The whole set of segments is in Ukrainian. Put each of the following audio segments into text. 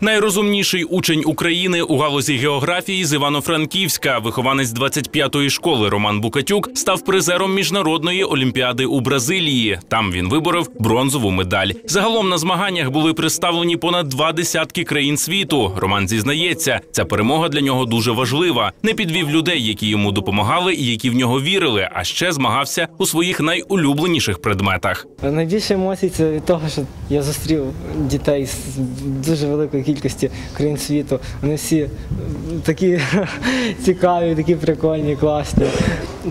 Найрозумніший учень України у галузі географії з Івано-Франківська, вихованець 25-ї школи Роман Букатюк, став призером міжнародної олімпіади у Бразилії. Там він виборов бронзову медаль. Загалом на змаганнях були представлені понад два десятки країн світу. Роман зізнається, ця перемога для нього дуже важлива. Не підвів людей, які йому допомагали і які в нього вірили. А ще змагався у своїх найулюбленіших предметах. Найбільше емоцій це від того, що я зустрів дітей з дуже великої кількості країн світу. Вони всі такі цікаві, такі прикольні, класні.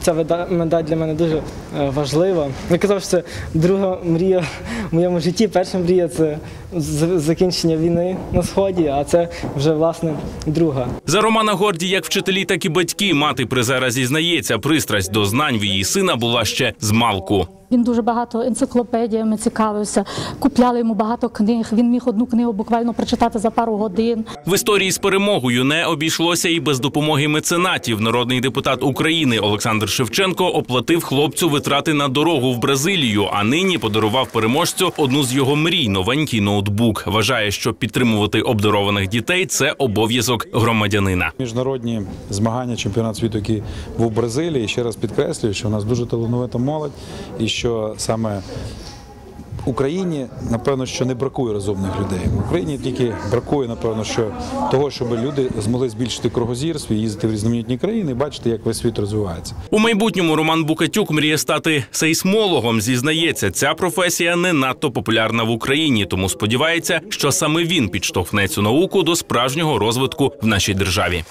Ця медаль для мене дуже е, важлива. Я казав, що це друга мрія в моєму житті. Перша мрія це з- закінчення війни на сході, а це вже власне друга. За Романа Горді, як вчителі, так і батьки, мати призера зізнається, пристрасть до знань в її сина була ще з малку. Він дуже багато енциклопедіями цікавився, купляли йому багато книг. Він міг одну книгу буквально прочитати за пару годин. В історії з перемогою не обійшлося і без допомоги меценатів. Народний депутат України Олександр Шевченко оплатив хлопцю витрати на дорогу в Бразилію, а нині подарував переможцю одну з його мрій новенький ноутбук. Вважає, що підтримувати обдарованих дітей це обов'язок громадянина. Міжнародні змагання, чемпіонат світу, який був в Бразилії, ще раз підкреслюю, що у нас дуже талановита молодь, і що саме Україні, напевно, що не бракує розумних людей. В Україні тільки бракує, напевно, що того, щоб люди змогли збільшити кругозір свій, їздити в різноманітні країни, бачити, як весь світ розвивається. У майбутньому Роман Букатюк мріє стати сейсмологом. Зізнається, ця професія не надто популярна в Україні, тому сподівається, що саме він підштовхне цю науку до справжнього розвитку в нашій державі.